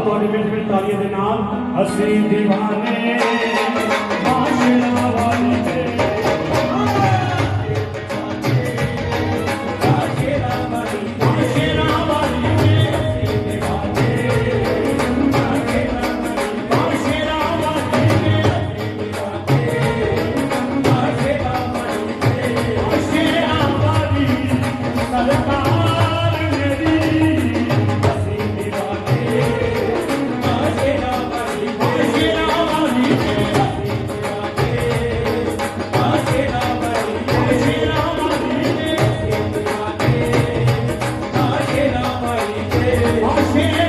பாடுகள் தாளியதனால் அசை திவானே ਹਰ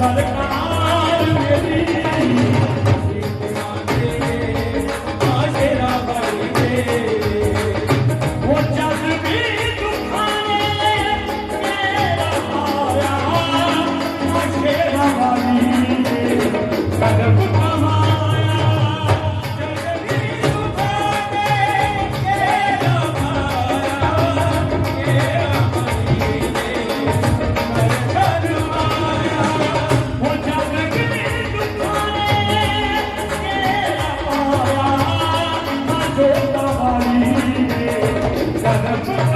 Sadık Yeah.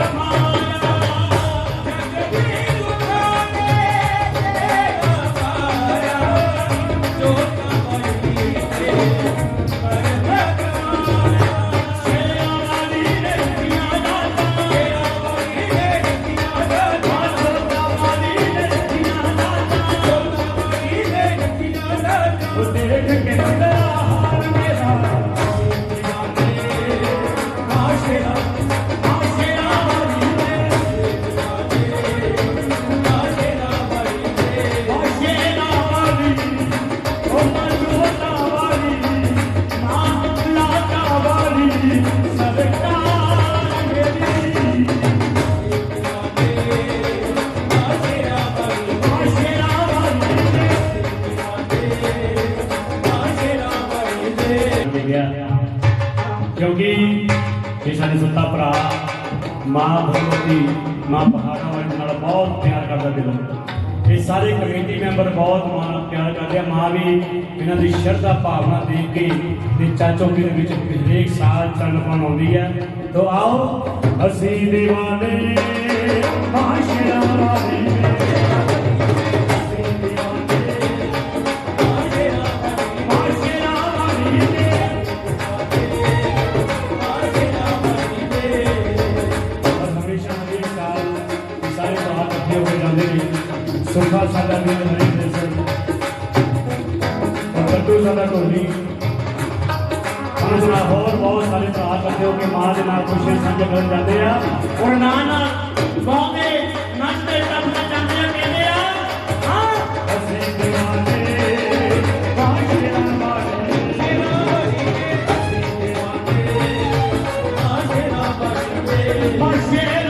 ਕਿਉਂਕਿ ਇਹ ਸਾਡੇ ਸੁੱਤਾ ਭਰਾ, ਮਾਂ ਭਗਵਤੀ, ਮਾਂ ਪਹਾੜਾਂ ਵਾਲੇ ਨਾਲ ਬਹੁਤ ਪਿਆਰ ਕਰਦਾ ਦਿਲ ਇਹ ਸਾਰੇ ਕਮੇਟੀ ਮੈਂਬਰ ਬਹੁਤ ਮਾਂ ਨੂੰ ਪਿਆਰ ਕਰਦੇ ਆ। ਮਾਂ ਵੀ ਇਹਨਾਂ ਦੀ ਸ਼ਰਧਾ ਭਾਵਨਾ ਦੇਖ ਕੇ ਤੇ ਚਾਚੋਕੀ ਦੇ ਵਿੱਚ ਹਰੇਕ ਸਾਲ ਚੰਨ ਪਾਉਣ ਹੈ। ਤੋ ਆਓ, ਅਸੀਂ دیਵਾਨੇ ਮਾਸ਼ਰਾ ਵਾਲੀ। ਕੋਈ ਜ਼ਿਆਦਾ ਢੋਲੀ ਉਹਨਾਂ ਨਾਲ ਹੋਰ ਬਹੁਤ ਸਾਰੇ ਭਰਾ ਕਰਦੇ ਹੋ ਕਿ ਮਾਂ ਦੇ ਨਾਲ ਖੁਸ਼ੀ ਸਾਂਝੇ ਕਰਨ ਜਾਂਦੇ ਆ ਔਰ ਨਾਲ ਨਾਲ ਗਾਉਂਦੇ, ਨੱਚਦੇ, ਟੱਪਦੇ, ਜਾਂਦੇ ਆ, ਕਹਿੰਦੇ ਆ, ਹਾਂ ਅਸੀਂ ਦੀਵਾਨੇ ਬਾਹਰ ਦੇ ਬਾਹਰ Marcelo!